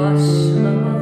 Başlama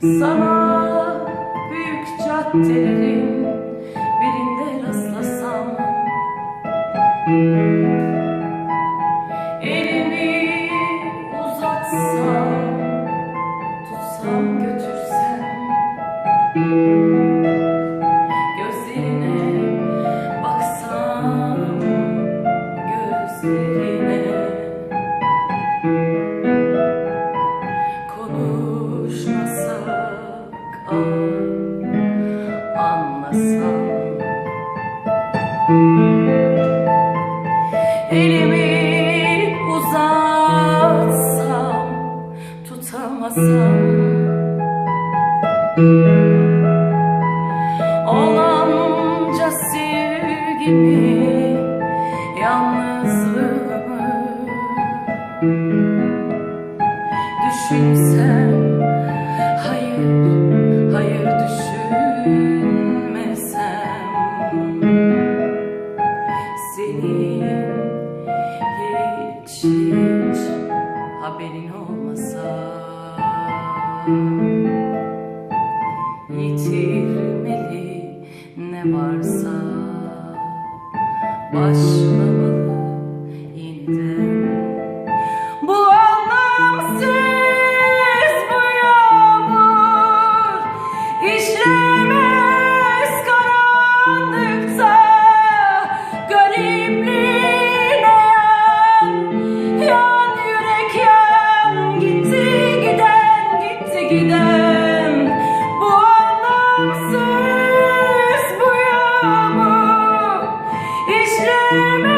Sana büyük caddelerin birinde rastlasam Elimi uzatsam, tutsam götürsem Elimi uzatsam tutamazsam Olanca sevgimi yalnızlığımı düşünsem Yitirmeli ne varsa. Başlamak Amen.